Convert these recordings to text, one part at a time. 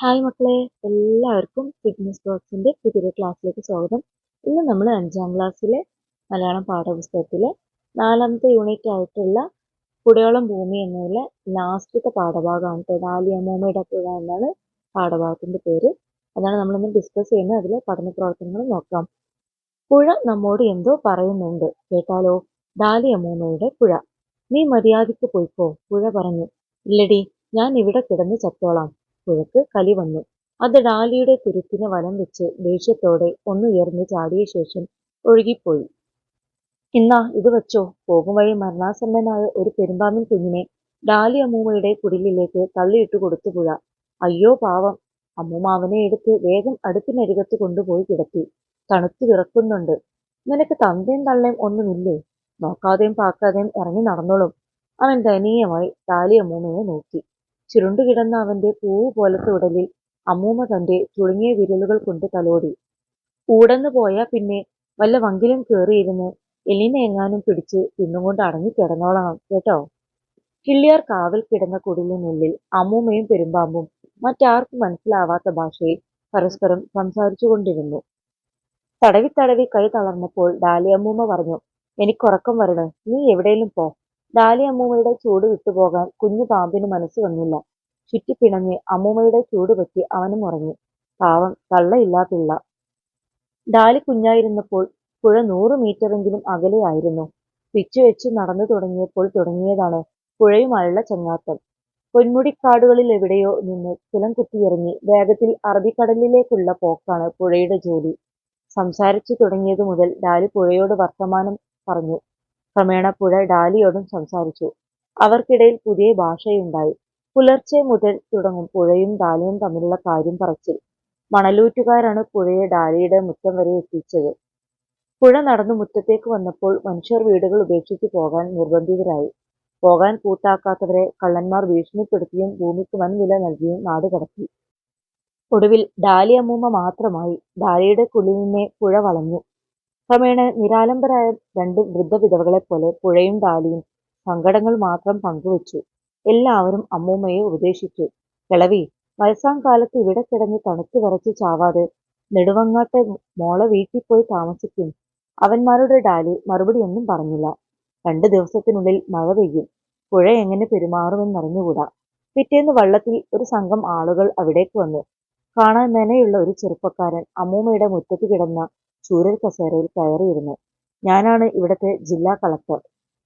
Hi മക്കളെ എല്ലാവർക്കും fitness ബോക്സിന്റെ പുതിയൊരു ക്ലാസ്സിലേക്ക് സ്വാഗതം. ഇന്ന് നമ്മൾ അഞ്ചാം ക്ലാസ്സിലെ മലയാളം പാഠപുസ്തകത്തിലെ നാലാമത്തെ യൂണിറ്റ് ആയിട്ടുള്ള കുടയോളം ഭൂമി എന്നതിലെ ലാസ്റ്റത്തെ പാഠഭാഗമാണ് ദാലിയ ഡാലിയമ്മൂമ്മയുടെ പുഴ എന്നാണ് പാഠഭാഗത്തിന്റെ പേര്. അതാണ് നമ്മൾ ഇന്ന് ഡിസ്കസ് ചെയ്യുന്നത്. അതിലെ പഠന പ്രവർത്തനങ്ങൾ നോക്കാം. പുഴ നമ്മോട് എന്തോ പറയുന്നുണ്ട്. കേട്ടാലോ? ഡാലിയമ്മൂമ്മയുടെ പുഴ. നീ മര്യാദയ്ക്ക് പോയിക്കോ. പുഴ പറഞ്ഞു ഇല്ലടി ഞാൻ ഇവിടെ കിടന്ന് ചത്തോളാം. പുഴക്ക് കലി വന്നു. അത് ഡാലിയുടെ തുരുത്തിന് വലം വെച്ച് ദേഷ്യത്തോടെ ഒന്നുയർന്ന് ചാടിയ ശേഷം ഒഴുകിപ്പോയി. ഇന്നാ ഇത് വച്ചോ. പോകും വഴി മരണാസന്നനായ ഒരു പെരുമ്പാമ്പിൻ കുഞ്ഞിനെ ഡാലി അമ്മൂമ്മയുടെ കുടിലിലേക്ക് തള്ളിയിട്ട് കൊടുത്തു പുഴ. അയ്യോ പാവം. അമ്മൂമ്മ എടുത്ത് വേഗം അടുപ്പിനരികത്ത് കൊണ്ടുപോയി കിടത്തി. തണുത്തു വിറക്കുന്നുണ്ട്. നിനക്ക് തന്തയും തള്ളയും ഒന്നുമില്ലേ? നോക്കാതെയും പാക്കാതെയും ഇറങ്ങി നടന്നോളും. അവൻ ദയനീയമായി ഡാലി അമ്മൂമ്മയെ നോക്കി. ചുരുണ്ടുകിടന്ന അവന്റെ പൂവ് പോലത്തെ ഉടലിൽ അമ്മൂമ്മ തന്റെ ചുളുങ്ങിയ വിരലുകൾ കൊണ്ട് തലോടി. ഊടന്നു പോയാ പിന്നെ വല്ല വങ്കിലും കയറിയിരുന്ന് എലിനെ എങ്ങാനും പിടിച്ച് തിന്നുകൊണ്ട് അടങ്ങി കിടന്നോളണം കേട്ടോ? കിള്ളിയാർ കാവൽ കിടന്ന കുടിലിനുള്ളിൽ അമ്മൂമ്മയും പെരുമ്പാമ്പും മറ്റാർക്കും മനസ്സിലാവാത്ത ഭാഷയിൽ പരസ്പരം സംസാരിച്ചു കൊണ്ടിരുന്നു. തടവി തടവി കൈ തളർന്നപ്പോൾ ഡാലിയമ്മൂമ്മ പറഞ്ഞു എനിക്കുറക്കം വരണേ. നീ എവിടെയും പോ. ഡാലി അമ്മൂമ്മയുടെ ചൂട് വിട്ടുപോകാൻ കുഞ്ഞു പാമ്പിന് മനസ്സ് വന്നില്ല. ചുറ്റിപ്പിണഞ്ഞ് അമ്മൂമ്മയുടെ ചൂട് പറ്റി അവനും ഉറങ്ങി പാവം തള്ളയില്ലാത്തുള്ള ഡാലി കുഞ്ഞായിരുന്നപ്പോൾ പുഴ നൂറ് മീറ്ററെങ്കിലും അകലെയായിരുന്നു പിച്ചു വെച്ച് നടന്നു തുടങ്ങിയപ്പോൾ തുടങ്ങിയതാണ് പുഴയുമായുള്ള ചങ്ങാത്തം. പൊന്മുടിക്കാടുകളിൽ എവിടെയോ നിന്ന് കുലം കുത്തിയിറങ്ങി വേഗത്തിൽ അറബിക്കടലിലേക്കുള്ള പോക്കാണ് പുഴയുടെ ജോലി. സംസാരിച്ചു തുടങ്ങിയതു മുതൽ ഡാലി പുഴയോട് വർത്തമാനം പറഞ്ഞു. ക്രമേണ പുഴ ഡാലിയോടും സംസാരിച്ചു. അവർക്കിടയിൽ പുതിയ ഭാഷയുണ്ടായി. പുലർച്ചെ മുതൽ തുടങ്ങും പുഴയും ഡാലിയും തമ്മിലുള്ള കാര്യം പറച്ചിൽ. മണലൂറ്റുകാരാണ് പുഴയെ ഡാലിയുടെ മുറ്റം വരെ എത്തിച്ചത്. പുഴ നടന്നു മുറ്റത്തേക്ക് വന്നപ്പോൾ മനുഷ്യർ വീടുകൾ ഉപേക്ഷിച്ച് പോകാൻ നിർബന്ധിതരായി. പോകാൻ കൂട്ടാക്കാത്തവരെ കള്ളന്മാർ ഭീഷണിപ്പെടുത്തിയും ഭൂമിക്ക് വൻ വില നൽകിയും നാട് കടത്തി. ഒടുവിൽ ഡാലി അമ്മൂമ്മ മാത്രമായി. ഡാലിയുടെ കുളിലിനെ പുഴ വളഞ്ഞു. ക്രമേണ നിരാലംബരായ രണ്ട് വൃദ്ധവിധവകളെപ്പോലെ പുഴയും ഡാലിയും സങ്കടങ്ങൾ മാത്രം പങ്കുവച്ചു. എല്ലാവരും അമ്മൂമ്മയെ ഉപദേശിച്ചു. കിളവി വയസ്സാം കാലത്ത് ഇവിടെ കിടന്ന് തണുത്തു വിറച്ച് ചാവാതെ നെടുവങ്ങാട്ടെ മോളെ വീട്ടിൽ പോയി താമസിക്കും. അവന്മാരുടെ ഡാലി മറുപടിയൊന്നും പറഞ്ഞില്ല. രണ്ടു ദിവസത്തിനുള്ളിൽ മഴ പെയ്യും. പുഴ എങ്ങനെ പെരുമാറുമെന്നറിഞ്ഞുകൂടാ. പിറ്റേന്ന് വള്ളത്തിൽ ഒരു സംഘം ആളുകൾ അവിടേക്ക് വന്നു. കാണാൻ മെനയുള്ള ഒരു ചെറുപ്പക്കാരൻ അമ്മൂമ്മയുടെ മുറ്റത്ത് കിടന്ന ചൂരൽ കസേരയിൽ കയറിയിരുന്നു. ഞാനാണ് ഇവിടത്തെ ജില്ലാ കളക്ടർ.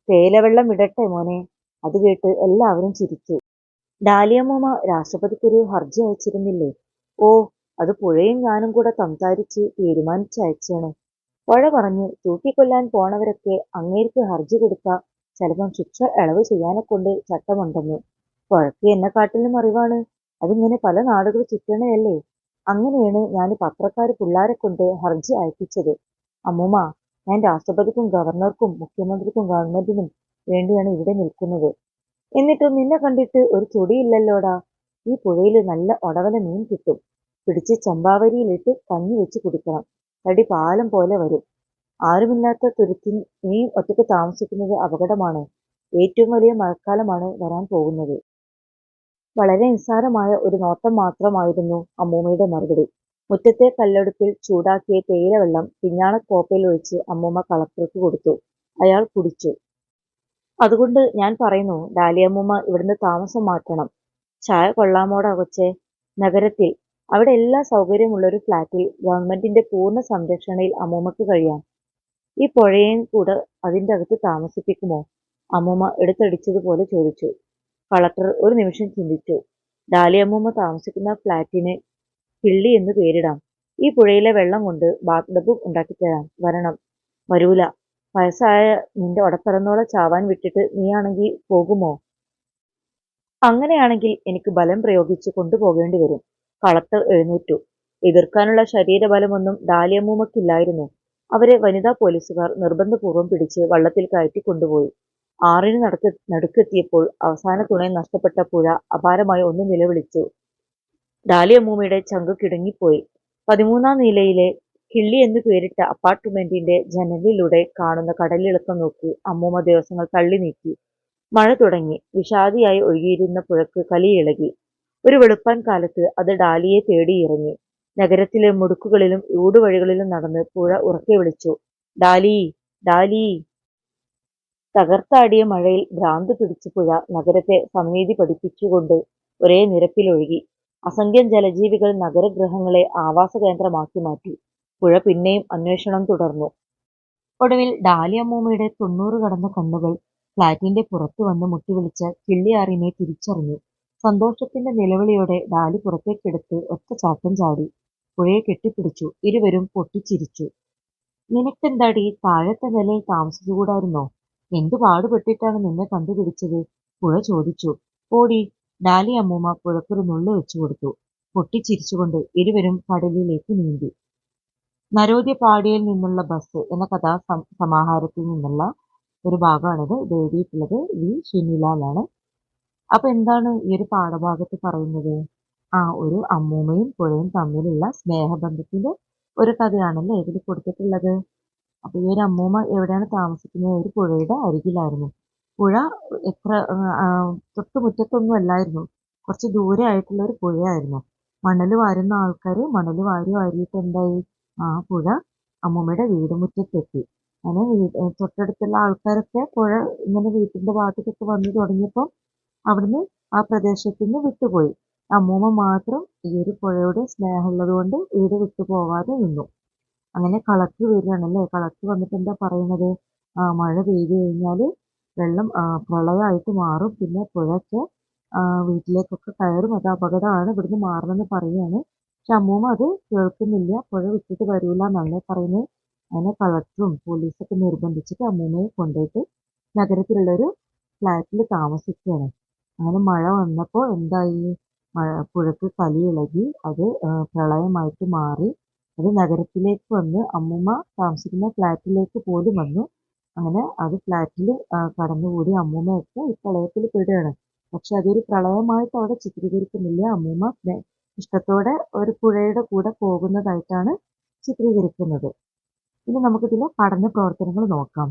തേയിലവെള്ളം ഇടട്ടെ മോനെ. അത് കേട്ട് എല്ലാവരും ചിരിച്ചു. ഡാലിയമ്മൂമ്മ രാഷ്ട്രപതിക്കൊരു ഹർജി അയച്ചിരുന്നില്ലേ? ഓ അത് പുഴയും ഞാനും കൂടെ സംസാരിച്ച് തീരുമാനിച്ച് അയച്ചാണ് പുഴ പറഞ്ഞു തൂക്കിക്കൊല്ലാൻ പോണവരൊക്കെ അങ്ങേർക്ക് ഹർജി കൊടുത്ത ചിലപ്പം ശിക്ഷ ഇളവ് ചെയ്യാനെ കൊണ്ട് ചട്ടമുണ്ടെന്ന്. പുഴയ്ക്ക് എന്നെക്കാട്ടിലും അറിവാണ്. അതിങ്ങനെ പല നാടുകൾ ചുറ്റണയല്ലേ? അങ്ങനെയാണ് ഞാൻ പത്രക്കാർ പിള്ളാരെ കൊണ്ട് ഹർജി അയപ്പിച്ചത്. അമ്മൂമ്മ ഞാൻ രാഷ്ട്രപതിക്കും ഗവർണർക്കും മുഖ്യമന്ത്രിക്കും ഗവൺമെന്റിനും വേണ്ടിയാണ് ഇവിടെ നിൽക്കുന്നത്. എന്നിട്ടും നിന്നെ കണ്ടിട്ട് ഒരു ചൊടിയില്ലല്ലോടാ? ഈ പുഴയിൽ നല്ല ഒടവല മീൻ കിട്ടും. പിടിച്ച് ചമ്പാവരിയിലിട്ട് കഞ്ഞി വെച്ച് കുടിക്കണം. തടി പാലം പോലെ വരും. ആരുമില്ലാത്ത തുരുത്തിൽ ഇനിയും ഒറ്റയ്ക്ക് താമസിക്കുന്നത് അപകടമാണ്. ഏറ്റവും വലിയ മഴക്കാലമാണ് വരാൻ പോകുന്നത്. വളരെ നിസ്സാരമായ ഒരു നോട്ടം മാത്രമായിരുന്നു അമ്മൂമ്മയുടെ മറുപടി. മുറ്റത്തെ കല്ലെടുപ്പിൽ ചൂടാക്കിയ തേയിലവെള്ളം പിഞ്ഞാണക്കോപ്പയിൽ ഒഴിച്ച് അമ്മൂമ്മ കളക്ടർക്ക് കൊടുത്തു. അയാൾ കുടിച്ചു. അതുകൊണ്ട് ഞാൻ പറയുന്നു ഡാലിയമ്മൂമ്മ ഇവിടുന്ന് താമസം മാറ്റണം. ചായ കൊള്ളാമോടാ കൊച്ചേ. നഗരത്തിൽ അവിടെ എല്ലാ സൗകര്യമുള്ള ഒരു ഫ്ലാറ്റിൽ ഗവൺമെന്റിന്റെ പൂർണ സംരക്ഷണയിൽ അമ്മൂമ്മക്ക് കഴിയാം. ഈ പുഴയെയും കൂടെ അതിന്റെ അകത്ത് താമസിപ്പിക്കുമോ? അമ്മൂമ്മ എടുത്തടിച്ചതുപോലെ ചോദിച്ചു. കളക്ടർ ഒരു നിമിഷം ചിന്തിച്ചു. ഡാലിയമ്മൂമ്മ താമസിക്കുന്ന ഫ്ലാറ്റിന് കിള്ളി എന്ന് പേരിടാം. ഈ പുഴയിലെ വെള്ളം കൊണ്ട് ബാത്ത് ഉണ്ടാക്കി ഉണ്ടാക്കിത്തരാം. വരണം. വരൂല വയസ്സായ നിന്റെ ഒടപ്പിറന്നോളെ ചാവാൻ വിട്ടിട്ട് നീയാണെങ്കിൽ പോകുമോ? അങ്ങനെയാണെങ്കിൽ എനിക്ക് ബലം പ്രയോഗിച്ച് കൊണ്ടുപോകേണ്ടി വരും. കളക്ടർ എഴുന്നേറ്റു. എതിർക്കാനുള്ള ശരീരബലമൊന്നും ഡാലിയമ്മൂമ്മക്കില്ലായിരുന്നു അവരെ വനിതാ പോലീസുകാർ നിർബന്ധപൂർവം പിടിച്ച് വള്ളത്തിൽ കയറ്റി കൊണ്ടുപോയി. ആറിന് നടക്ക് നടുക്കെത്തിയപ്പോൾ അവസാന തുണയും നഷ്ടപ്പെട്ട പുഴ അപാരമായി ഒന്ന് നിലവിളിച്ചു. ഡാലിയ ഡാലിയമ്മൂമ്മയുടെ ചങ്ക് കിടുങ്ങിപ്പോയി. പതിമൂന്നാം നിലയിലെ കിള്ളി എന്നു പേരിട്ട അപ്പാർട്ട്മെന്റിന്റെ ജനലിലൂടെ കാണുന്ന കടലിളക്കം നോക്കി അമ്മൂമ്മ ദിവസങ്ങൾ തള്ളി നീക്കി. മഴ തുടങ്ങി. വിഷാദിയായി ഒഴുകിയിരുന്ന പുഴക്ക് കലിയിളകി ഒരു വെളുപ്പാൻ കാലത്ത് അത് ഡാലിയെ തേടിയിറങ്ങി നഗരത്തിലെ മുടുക്കുകളിലും ഊടുവഴികളിലും നടന്ന് പുഴ ഉറക്കെ വിളിച്ചു. ഡാലി ഡാലി. തകർത്താടിയ മഴയിൽ ഭ്രാന്ത് പിടിച്ച പുഴ നഗരത്തെ സംവേദി പഠിപ്പിച്ചുകൊണ്ട് ഒരേ നിരപ്പിലൊഴുകി. അസംഖ്യം ജലജീവികൾ നഗരഗ്രഹങ്ങളെ ആവാസ കേന്ദ്രമാക്കി മാറ്റി. പുഴ പിന്നെയും അന്വേഷണം തുടർന്നു. ഒടുവിൽ ഡാലിയമ്മൂമ്മയുടെ തൊണ്ണൂറ് കടന്ന കണ്ണുകൾ ഫ്ലാറ്റിന്റെ പുറത്തു വന്ന് മുട്ടിവിളിച്ച കിള്ളിയാറിനെ തിരിച്ചറിഞ്ഞു. സന്തോഷത്തിന്റെ നിലവിളിയോടെ ഡാലി പുറത്തേക്കെടുത്ത് ഒറ്റ ചാട്ടം ചാടി. പുഴയെ കെട്ടിപ്പിടിച്ചു. ഇരുവരും പൊട്ടിച്ചിരിച്ചു. നിനക്കെന്താടി? താഴത്തെ നിലയിൽ താമസിച്ചുകൂടായിരുന്നോ? എന്തു പാടുപെട്ടിട്ടാണ് നിന്നെ കണ്ടുപിടിച്ചത്? പുഴ ചോദിച്ചു. ഓടി ഡാലി അമ്മൂമ്മ പുഴക്കൊരു നുള്ളു വെച്ചു കൊടുത്തു. പൊട്ടിച്ചിരിച്ചുകൊണ്ട് ഇരുവരും കടലിലേക്ക് നീന്തി. നരോദ്യപാടിയിൽ നിന്നുള്ള ബസ് എന്ന കഥാ സമാഹാരത്തിൽ നിന്നുള്ള ഒരു ഭാഗമാണിത്. ഇത് എഴുതിയിട്ടുള്ളത് വി. ഷിനിലാലാണ് അപ്പൊ എന്താണ് ഈ ഒരു പാഠഭാഗത്ത് പറയുന്നത്? ആ ഒരു അമ്മൂമ്മയും പുഴയും തമ്മിലുള്ള സ്നേഹബന്ധത്തിന്റെ ഒരു കഥയാണല്ലേ ഇതിൽ കൊടുത്തിട്ടുള്ളത്? അപ്പൊ ഈ ഒരു അമ്മൂമ്മ എവിടെയാണ് താമസിക്കുന്നത്? ഒരു പുഴയുടെ അരികിലായിരുന്നു. പുഴ എത്ര തൊട്ട് മുറ്റത്തൊന്നും അല്ലായിരുന്നു. കുറച്ച് ദൂരെ ആയിട്ടുള്ള ഒരു പുഴയായിരുന്നു. മണൽ വാരുന്ന ആൾക്കാർ മണൽ വാരി വാരിയിട്ട് എന്തായി? ആ പുഴ അമ്മൂമ്മയുടെ വീട് മുറ്റത്തെത്തി. അങ്ങനെ വീട് തൊട്ടടുത്തുള്ള ആൾക്കാരൊക്കെ പുഴ ഇങ്ങനെ വീട്ടിന്റെ ഭാഗത്തേക്കൊക്കെ വന്നു തുടങ്ങിയപ്പോൾ അവിടുന്ന് ആ പ്രദേശത്തു നിന്ന് വിട്ടുപോയി. അമ്മൂമ്മ മാത്രം ഈ ഒരു പുഴയുടെ സ്നേഹമുള്ളത് കൊണ്ട് വീട് വിട്ടു പോവാതെ നിന്നു. അങ്ങനെ കളക്ടർ വരികയാണല്ലേ? കളക്ട് വന്നിട്ട് എന്താ പറയുന്നത്? മഴ പെയ്തു കഴിഞ്ഞാൽ വെള്ളം പ്രളയമായിട്ട് മാറും. പിന്നെ പുഴയ്ക്ക് വീട്ടിലേക്കൊക്കെ കയറും. അത് അപകടമാണ് ഇവിടുന്ന് മാറണമെന്ന് പറയുകയാണ്. പക്ഷെ അമ്മൂമ്മ അത് കേൾക്കുന്നില്ല. പുഴ വിട്ടിട്ട് വരൂല എന്നാണ് പറയുന്നത്. അങ്ങനെ കളക്ടറും പോലീസൊക്കെ നിർബന്ധിച്ചിട്ട് അമ്മൂമ്മയെ കൊണ്ടുപോയിട്ട് നഗരത്തിലുള്ളൊരു ഫ്ലാറ്റിൽ താമസിക്കുകയാണ്. അങ്ങനെ മഴ വന്നപ്പോൾ എന്തായി? മഴ പുഴക്ക് ഇളകി. അത് പ്രളയമായിട്ട് മാറി. അത് നഗരത്തിലേക്ക് വന്ന് അമ്മൂമ്മ താമസിക്കുന്ന ഫ്ലാറ്റിലേക്ക് പോലും വന്നു. അങ്ങനെ അത് ഫ്ലാറ്റിൽ കടന്നുകൂടി അമ്മൂമ്മയൊക്കെ ഈ പ്രളയത്തിൽ പെടുകയാണ്. പക്ഷെ അതൊരു പ്രളയമായിട്ട് അവിടെ ചിത്രീകരിക്കുന്നില്ല. അമ്മൂമ്മ ഇഷ്ടത്തോടെ ഒരു പുഴയുടെ കൂടെ പോകുന്നതായിട്ടാണ് ചിത്രീകരിക്കുന്നത്. ഇനി നമുക്കിതിലെ പഠന പ്രവർത്തനങ്ങൾ നോക്കാം.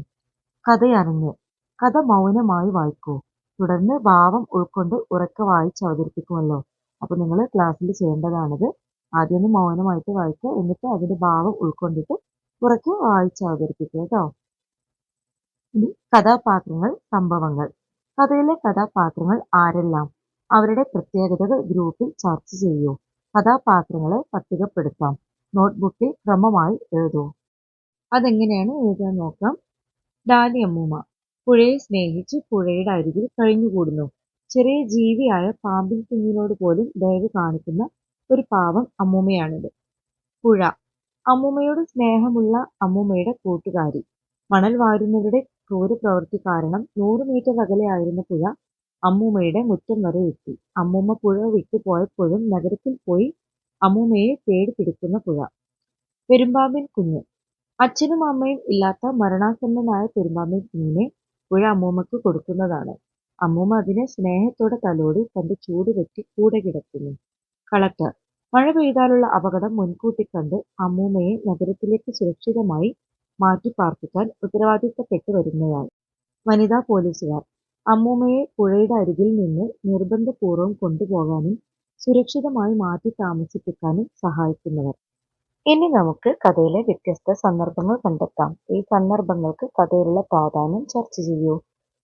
കഥയറിഞ്ഞ്. കഥ മൗനമായി വായിക്കൂ. തുടർന്ന് ഭാവം ഉൾക്കൊണ്ട് ഉറക്കെ വായിച്ച് അവതരിപ്പിക്കുമല്ലോ. അപ്പോൾ നിങ്ങൾ ക്ലാസ്സിൽ ചെയ്യേണ്ടതാണിത് ആദ്യം ഒന്ന് മൗനമായിട്ട് വായിക്കുക. എന്നിട്ട് അതിന്റെ ഭാവം ഉൾക്കൊണ്ടിട്ട് കുറച്ച് വായിച്ച് അവതരിപ്പിക്കുക കേട്ടോ. ഇനി കഥാപാത്രങ്ങൾ സംഭവങ്ങൾ. കഥയിലെ കഥാപാത്രങ്ങൾ ആരെല്ലാം? അവരുടെ പ്രത്യേകതകൾ ഗ്രൂപ്പിൽ ചർച്ച ചെയ്യൂ. കഥാപാത്രങ്ങളെ പട്ടികപ്പെടുത്താം. നോട്ട്ബുക്കിൽ ക്രമമായി എഴുതൂ. അതെങ്ങനെയാണ് എഴുതാൻ നോക്കാം? ഡാലി അമ്മൂമ്മ പുഴയെ സ്നേഹിച്ച് പുഴയുടെ അരികിൽ കഴിഞ്ഞുകൂടുന്നു. ചെറിയ ജീവിയായ പാമ്പിൻ കുഞ്ഞിനോട് പോലും ദയവ് കാണിക്കുന്ന ഒരു പാവം അമ്മൂമ്മയാണിത്. പുഴ. അമ്മൂമ്മയോട് സ്നേഹമുള്ള അമ്മൂമ്മയുടെ കൂട്ടുകാരി. മണൽ വാരുന്നവരുടെ ക്രൂരപ്രവൃത്തി കാരണം നൂറ് മീറ്റർ അകലെയായിരുന്ന പുഴ അമ്മൂമ്മയുടെ മുറ്റം വരെ എത്തി. അമ്മൂമ്മ പുഴ വിട്ടു പോയപ്പോഴും നഗരത്തിൽ പോയി അമ്മൂമ്മയെ തേടി പിടിക്കുന്ന പുഴ. പെരുമ്പാമ്പിൻ കുഞ്ഞ് അച്ഛനും അമ്മയും ഇല്ലാത്ത മരണാസന്നനായ പെരുമ്പാമ്പിൻ കുഞ്ഞിനെ പുഴ അമ്മൂമ്മക്ക് കൊടുക്കുന്നതാണ്. അമ്മൂമ്മ അതിനെ സ്നേഹത്തോടെ തലോടി തന്റെ ചൂട് വെട്ടി കൂടെ കിടക്കുന്നു. കളക്ടർ. മഴ പെയ്താലുള്ള അപകടം മുൻകൂട്ടി കണ്ട് അമ്മൂമ്മയെ നഗരത്തിലേക്ക് സുരക്ഷിതമായി മാറ്റിപ്പാർപ്പിക്കാൻ ഉത്തരവാദിത്തപ്പെട്ടു വരുന്നയാൾ. വനിതാ പോലീസുകാർ. അമ്മൂമ്മയെ പുഴയുടെ അരികിൽ നിന്ന് നിർബന്ധപൂർവം കൊണ്ടുപോകാനും സുരക്ഷിതമായി മാറ്റി താമസിപ്പിക്കാനും സഹായിക്കുന്നവർ. ഇനി നമുക്ക് കഥയിലെ വ്യത്യസ്ത സന്ദർഭങ്ങൾ കണ്ടെത്താം. ഈ സന്ദർഭങ്ങൾക്ക് കഥയിലുള്ള പ്രാധാന്യം ചർച്ച ചെയ്യൂ.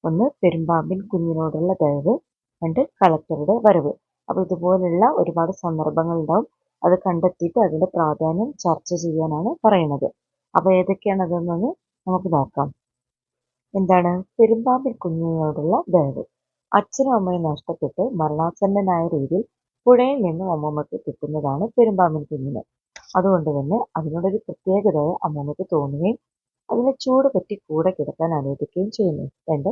ഒന്ന് പെരുമ്പാമ്പിൻ കുഞ്ഞിനോടുള്ള ദയവ്. രണ്ട് കളക്ടറുടെ വരവ്. അപ്പോൾ ഇതുപോലുള്ള ഒരുപാട് സന്ദർഭങ്ങൾ ഉണ്ടാവും. അത് കണ്ടെത്തിയിട്ട് അതിന്റെ പ്രാധാന്യം ചർച്ച ചെയ്യാനാണ് പറയുന്നത്. അപ്പോൾ ഏതൊക്കെയാണ് അതെന്നൊന്ന് നമുക്ക് നോക്കാം. എന്താണ്? പെരുമ്പാമ്പിൽ കുഞ്ഞിനോടുള്ള ദയവ്. അച്ഛനും അമ്മയും നഷ്ടപ്പെട്ട് മരണാസന്നനായ രീതിയിൽ പുഴയിൽ നിന്നും അമ്മമ്മക്ക് കിട്ടുന്നതാണ് പെരുമ്പാമ്പിൻ കുഞ്ഞിന്. അതുകൊണ്ട് തന്നെ അതിനോടൊരു പ്രത്യേകത അമ്മമ്മക്ക് തോന്നുകയും അതിനെ ചൂട് പറ്റി കൂടെ കിടക്കാൻ അനുവദിക്കുകയും ചെയ്യുന്നു. രണ്ട്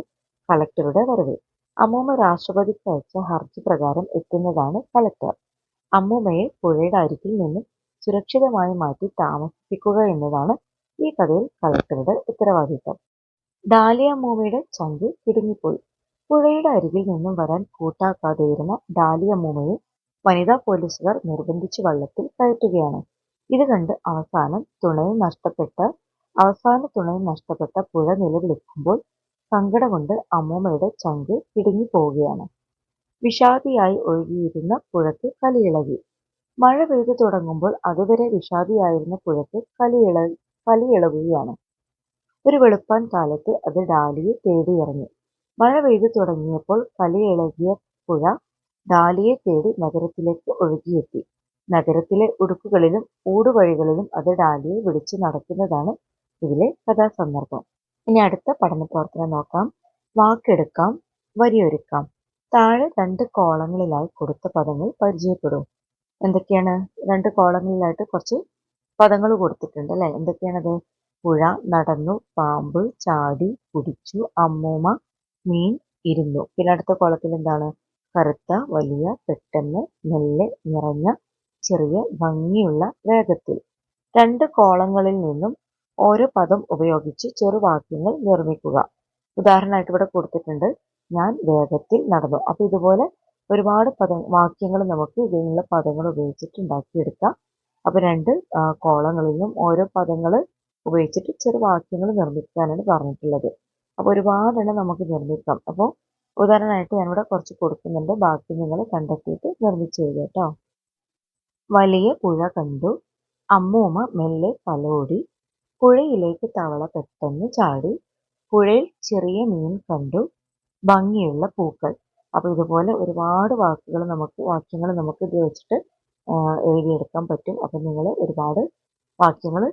കളക്ടറുടെ വരവ്. അമ്മൂമ്മ രാഷ്ട്രപതിക്ക് അയച്ച ഹർജി പ്രകാരം എത്തുന്നതാണ് കളക്ടർ. അമ്മൂമ്മയെ പുഴയുടെ അരികിൽ നിന്നും സുരക്ഷിതമായി മാറ്റി താമസിപ്പിക്കുക എന്നതാണ് ഈ കഥയിൽ കളക്ടറുടെ ഉത്തരവാദിത്തം. ഡാലിയ അമ്മൂമ്മയുടെ ചങ്ക് കിടുങ്ങിപ്പോയി. പുഴയുടെ അരികിൽ നിന്നും വരാൻ കൂട്ടാക്കാതെയിരുന്ന ഡാലിയ അമ്മൂമ്മയെ വനിതാ പോലീസുകാർ നിർബന്ധിച്ച് വള്ളത്തിൽ കയറ്റുകയാണ്. ഇത് കണ്ട് അവസാനം തുണയും നഷ്ടപ്പെട്ട അവസാന തുണയും നഷ്ടപ്പെട്ട പുഴ നിലവിളിക്കുമ്പോൾ സങ്കടം കൊണ്ട് അമ്മൂമ്മയുടെ ചങ്ക് പോവുകയാണ് വിഷാദിയായി ഒഴുകിയിരുന്ന പുഴയ്ക്ക് കലിയിളകി. മഴ പെയ്തു തുടങ്ങുമ്പോൾ അതുവരെ വിഷാദിയായിരുന്ന പുഴയ്ക്ക് കലിയിള കലിയിളകുകയാണ് ഒരു വെളുപ്പാൻ കാലത്ത് അത് ഡാലിയെ തേടിയിറങ്ങി. മഴ പെയ്തു തുടങ്ങിയപ്പോൾ കലിയിളകിയ പുഴ ഡാലിയെ തേടി നഗരത്തിലേക്ക് ഒഴുകിയെത്തി. നഗരത്തിലെ ഉടുക്കുകളിലും ഊടുവഴികളിലും അത് ഡാലിയെ വിളിച്ചു നടക്കുന്നതാണ് ഇതിലെ കഥാസന്ദർഭം. ഇനി അടുത്ത പഠന പ്രവർത്തനം നോക്കാം. വാക്കെടുക്കാം വരിയൊരുക്കാം. താഴെ രണ്ട് കോളങ്ങളിലായി കൊടുത്ത പദങ്ങൾ പരിചയപ്പെടും. എന്തൊക്കെയാണ്? രണ്ട് കോളങ്ങളിലായിട്ട് കുറച്ച് പദങ്ങൾ കൊടുത്തിട്ടുണ്ട് അല്ലെ? എന്തൊക്കെയാണത്? പുഴ നടന്നു പാമ്പ് ചാടി കുടിച്ചു അമ്മൂമ്മ മീൻ ഇരുന്നു. പിന്നെ അടുത്ത കോളത്തിൽ എന്താണ്? കറുത്ത വലിയ പെട്ടെന്ന് നെല്ല് നിറഞ്ഞ ചെറിയ ഭംഗിയുള്ള വേഗത്തിൽ രണ്ട് കോളങ്ങളിൽ നിന്നും ഓരോ പദം ഉപയോഗിച്ച് ചെറുവാക്യങ്ങൾ നിർമ്മിക്കുക. ഉദാഹരണമായിട്ട് ഇവിടെ കൊടുത്തിട്ടുണ്ട് ഞാൻ വേഗത്തിൽ നടന്നു. അപ്പൊ ഇതുപോലെ ഒരുപാട് പദ വാക്യങ്ങൾ നമുക്ക് ഇതിനുള്ള പദങ്ങൾ ഉപയോഗിച്ചിട്ട് ഉണ്ടാക്കിയെടുക്കാം. അപ്പൊ രണ്ട് കോളങ്ങളിലും ഓരോ പദങ്ങൾ ഉപയോഗിച്ചിട്ട് ചെറു വാക്യങ്ങൾ നിർമ്മിക്കാനാണ് പറഞ്ഞിട്ടുള്ളത്. അപ്പോൾ ഒരുപാടെണ്ണം നമുക്ക് നിർമ്മിക്കാം. അപ്പോൾ ഉദാഹരണമായിട്ട് ഞാനിവിടെ കുറച്ച് കൊടുക്കുന്നുണ്ട്. ബാക്കി നിങ്ങൾ കണ്ടെത്തിയിട്ട് നിർമ്മിച്ചു എഴുതുക കേട്ടോ. വലിയ പുഴ കണ്ടു. അമ്മൂമ്മ മെല്ലെ തലോടി. പുഴയിലേക്ക് തവള പെട്ടെന്ന് ചാടി. പുഴയിൽ ചെറിയ മീൻ കണ്ടു. ഭംഗിയുള്ള പൂക്കൾ. അപ്പോൾ ഇതുപോലെ ഒരുപാട് വാക്കുകൾ നമുക്ക് വാക്യങ്ങൾ നമുക്ക് ഇത് വെച്ചിട്ട് എഴുതിയെടുക്കാൻ പറ്റും. അപ്പം നിങ്ങൾ ഒരുപാട് വാക്യങ്ങൾ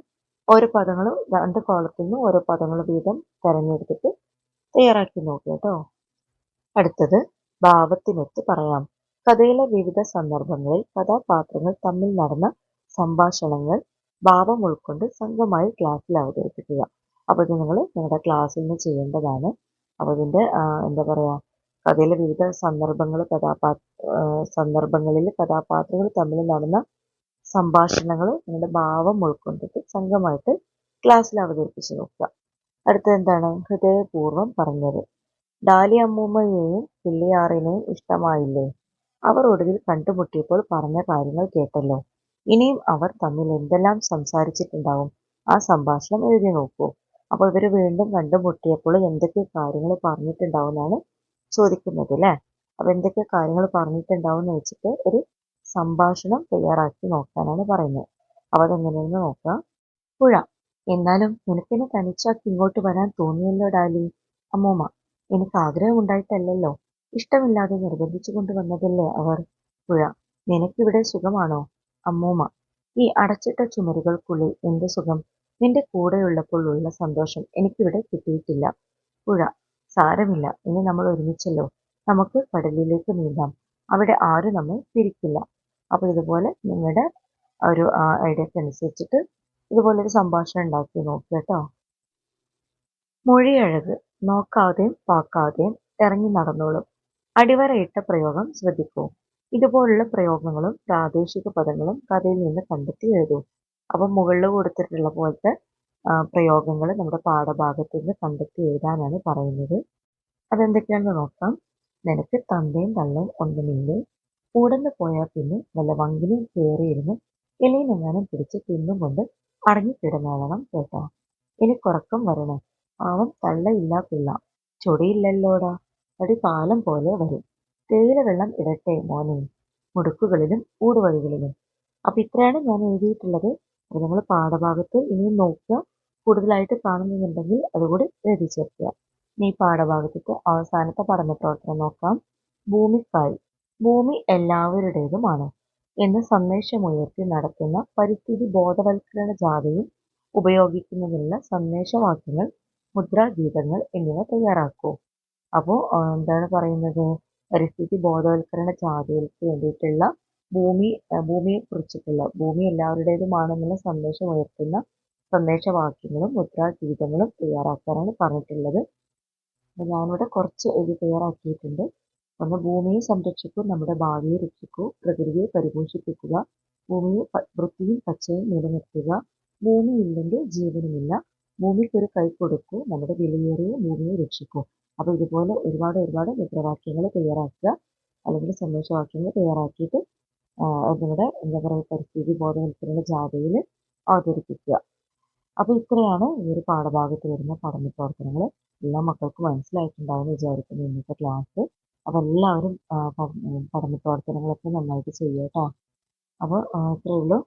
ഓരോ പദങ്ങൾ രണ്ട് കോളത്തിൽ നിന്ന് ഓരോ പദങ്ങൾ വീതം തിരഞ്ഞെടുത്തിട്ട് തയ്യാറാക്കി നോക്കുക കേട്ടോ. അടുത്തത് ഭാവത്തിനൊത്ത് പറയാം. കഥയിലെ വിവിധ സന്ദർഭങ്ങളിൽ കഥാപാത്രങ്ങൾ തമ്മിൽ നടന്ന സംഭാഷണങ്ങൾ ഭാവം ഉൾക്കൊണ്ട് സംഘമായി ക്ലാസ്സിൽ അവതരിപ്പിക്കുക. അപ്പോൾ ഇത് നിങ്ങൾ നിങ്ങളുടെ ക്ലാസ്സിൽ നിന്ന് ചെയ്യേണ്ടതാണ്. അപ്പോൾ ഇതിന്റെ എന്താ പറയുക കഥയിലെ വിവിധ സന്ദർഭങ്ങൾ കഥാപാത്ര സന്ദർഭങ്ങളിൽ കഥാപാത്രങ്ങൾ തമ്മിൽ നടന്ന സംഭാഷണങ്ങൾ നിങ്ങളുടെ ഭാവം ഉൾക്കൊണ്ടിട്ട് സംഘമായിട്ട് ക്ലാസ്സിൽ അവതരിപ്പിച്ച് നോക്കുക. അടുത്തത് എന്താണ്? ഹൃദയപൂർവം പറഞ്ഞത്. ഡാലി അമ്മൂമ്മയെയും പിള്ളിയാറിനെയും ഇഷ്ടമായില്ലേ? അവർ ഒടുവിൽ കണ്ടുമുട്ടിയപ്പോൾ പറഞ്ഞ കാര്യങ്ങൾ കേട്ടല്ലോ. ഇനിയും അവർ തമ്മിൽ എന്തെല്ലാം സംസാരിച്ചിട്ടുണ്ടാവും? ആ സംഭാഷണം എഴുതി നോക്കൂ. അപ്പോൾ ഇവർ വീണ്ടും കണ്ടുമുട്ടിയപ്പോൾ എന്തൊക്കെ കാര്യങ്ങൾ പറഞ്ഞിട്ടുണ്ടാവും എന്നാണ് ചോദിക്കുന്നത് അല്ലേ? അപ്പോൾ എന്തൊക്കെ കാര്യങ്ങൾ പറഞ്ഞിട്ടുണ്ടാവും എന്ന് വെച്ചിട്ട് ഒരു സംഭാഷണം തയ്യാറാക്കി നോക്കാനാണ് പറയുന്നത്. അപ്പോൾ അതെങ്ങനെയെന്ന് നോക്കാം. പുഴ. എന്നാലും നിനക്കെന്നെ തനിച്ചാക്കി ഇങ്ങോട്ട് വരാൻ തോന്നിയല്ലോ ഡാലി. അമ്മൂമ്മ എനിക്ക് ആഗ്രഹം ഉണ്ടായിട്ടല്ലല്ലോ. ഇഷ്ടമില്ലാതെ നിർബന്ധിച്ചു കൊണ്ടുവന്നതല്ലേ അവർ? പുഴ. നിനക്കിവിടെ സുഖമാണോ? അമ്മൂമ്മ ഈ അടച്ചിട്ട ചുമരുകൾക്കുള്ളിൽ എന്ത് സുഖം നിന്റെ കൂടെയുള്ളപ്പോൾ ഉള്ള സന്തോഷം എനിക്കിവിടെ കിട്ടിയിട്ടില്ല. പുഴ സാരമില്ല ഇനി നമ്മൾ ഒരുമിച്ചല്ലോ. നമുക്ക് കടലിലേക്ക് നീന്താം. അവിടെ ആരും നമ്മെ പിരിക്കില്ല. അപ്പോൾ ഇതുപോലെ നിങ്ങളുടെ ഒരു ഐഡിയക്ക് അനുസരിച്ചിട്ട് ഇതുപോലൊരു സംഭാഷണം ഉണ്ടാക്കി നോക്കുക കേട്ടോ. മൊഴിയഴക് നോക്കാതെയും പാക്കാതെയും ഇറങ്ങി നടന്നോളും. അടിവരയിട്ട പ്രയോഗം ശ്രദ്ധിക്കൂ. ഇതുപോലുള്ള പ്രയോഗങ്ങളും പ്രാദേശിക പദങ്ങളും കഥയിൽ നിന്ന് കണ്ടെത്തി എഴുതൂ. അപ്പം മുകളിൽ കൊടുത്തിട്ടുള്ള പോലത്തെ പ്രയോഗങ്ങൾ നമ്മുടെ പാഠഭാഗത്ത് നിന്ന് കണ്ടെത്തി എഴുതാനാണ് പറയുന്നത്. അതെന്തൊക്കെയാണെന്ന് നോക്കാം. നിനക്ക് തന്തയും തള്ളയും ഒന്നുമില്ലേ? കൂടന്ന് പോയാൽ പിന്നെ വല്ല വങ്കിലും കയറിയിരുന്ന് ഇലയിനെങ്ങാനും പിടിച്ച് തിന്നും കൊണ്ട് അടങ്ങിക്കിടന്നോളണം കേട്ടോ. എനിക്കുറക്കം വരണം. പാവം തള്ളയില്ലാ പിള്ള. ചൊടിയില്ലല്ലോടാ. അടി പാലം പോലെ വരും. തേയില വെള്ളം ഇടട്ടെ മോനെ. മുടുക്കുകളിലും ഊടുവഴികളിലും. അപ്പൊ ഇത്രയാണ് ഞാൻ എഴുതിയിട്ടുള്ളത്. അപ്പൊ നിങ്ങൾ പാഠഭാഗത്ത് ഇനിയും നോക്കുക. കൂടുതലായിട്ട് കാണുന്നുണ്ടെങ്കിൽ അതുകൂടി എഴുതി ചേർക്കുക. ഇനി ഈ പാഠഭാഗത്തിട്ട് അവസാനത്തെ പഠന പ്രവർത്തനം നോക്കാം. ഭൂമിക്കായി. ഭൂമി എല്ലാവരുടേതുമാണ്. എന്ന് സന്ദേശമുയർത്തി നടത്തുന്ന പരിസ്ഥിതി ബോധവൽക്കരണ ജാഥയിൽ ഉപയോഗിക്കുന്നതിനുള്ള സന്ദേശവാക്യങ്ങൾ മുദ്രാഗീതങ്ങൾ എന്നിവ തയ്യാറാക്കൂ. അപ്പോൾ എന്താണ് പറയുന്നത്? പരിസ്ഥിതി ബോധവൽക്കരണ ജാഥകൾക്ക് വേണ്ടിയിട്ടുള്ള ഭൂമി ഭൂമിയെ കുറിച്ചിട്ടുള്ള ഭൂമി എല്ലാവരുടേതുമാണെന്നുള്ള സന്ദേശം ഉയർത്തുന്ന സന്ദേശവാക്യങ്ങളും മുദ്രാഗീതങ്ങളും തയ്യാറാക്കാനാണ് പറഞ്ഞിട്ടുള്ളത്. അപ്പോൾ ഞാനിവിടെ കുറച്ച് എഴുതി തയ്യാറാക്കിയിട്ടുണ്ട്. ഒന്ന് ഭൂമിയെ സംരക്ഷിക്കൂ നമ്മുടെ ഭാവിയെ രക്ഷിക്കൂ പ്രകൃതിയെ പരിപോഷിപ്പിക്കുക ഭൂമിയെ വൃത്തിയും പച്ചയും നിലനിർത്തുക. ഭൂമിയില്ലെങ്കിൽ ജീവനുമില്ല. ഭൂമിക്കൊരു കൈ കൊടുക്കൂ നമ്മുടെ വിലയേറിയ ഭൂമിയെ രക്ഷിക്കൂ. അപ്പോൾ ഇതുപോലെ ഒരുപാട് ഒരുപാട് മുദ്രാവാക്യങ്ങൾ തയ്യാറാക്കുക. അല്ലെങ്കിൽ സന്ദേശവാക്യങ്ങൾ തയ്യാറാക്കിയിട്ട് നിങ്ങളുടെ എന്താ പറയുക പരിസ്ഥിതി ബോധവൽക്കരണ ജാഥയിൽ അവതരിപ്പിക്കുക. അപ്പോൾ ഇത്രയാണ് ഈ ഒരു പാഠഭാഗത്ത് വരുന്ന പഠന പ്രവർത്തനങ്ങൾ. എല്ലാ മക്കൾക്കും മനസ്സിലായിട്ടുണ്ടാവുമെന്ന് വിചാരിക്കുന്നു ഇന്നത്തെ ക്ലാസ്. അപ്പോൾ എല്ലാവരും പഠന പ്രവർത്തനങ്ങളൊക്കെ നന്നായിട്ട് ചെയ്യുക കേട്ടോ അപ്പോൾ ഇത്രയേ ഉള്ളൂ.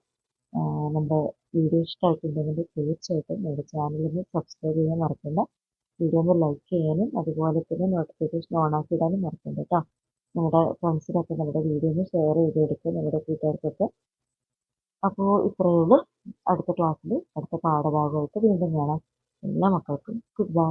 നമ്മുടെ വീഡിയോ ഇഷ്ടമായിട്ടുണ്ടെങ്കിൽ തീർച്ചയായിട്ടും നമ്മുടെ ചാനലിന് സബ്സ്ക്രൈബ് ചെയ്യാൻ മറക്കണ്ട. വീഡിയോ ഒന്ന് ലൈക്ക് ചെയ്യാനും അതുപോലെ തന്നെ നോട്ടിഫിക്കേഷൻ ഓൺ ആക്കി ഇടാനും മറക്കണ്ട കേട്ടോ നിങ്ങളുടെ ഫ്രണ്ട്സിനൊക്കെ നമ്മുടെ വീഡിയോ ഒന്ന് ഷെയർ ചെയ്ത് കൊടുക്കുക നമ്മുടെ കൂട്ടുകാർക്കൊക്കെ. അപ്പോൾ ഇത്രയേ ഉള്ളൂ അടുത്ത ക്ലാസ്സിൽ അടുത്ത പാഠഭാഗമായിട്ട് വീണ്ടും കാണാം. എല്ലാ മക്കൾക്കും ഗുഡ് ബൈ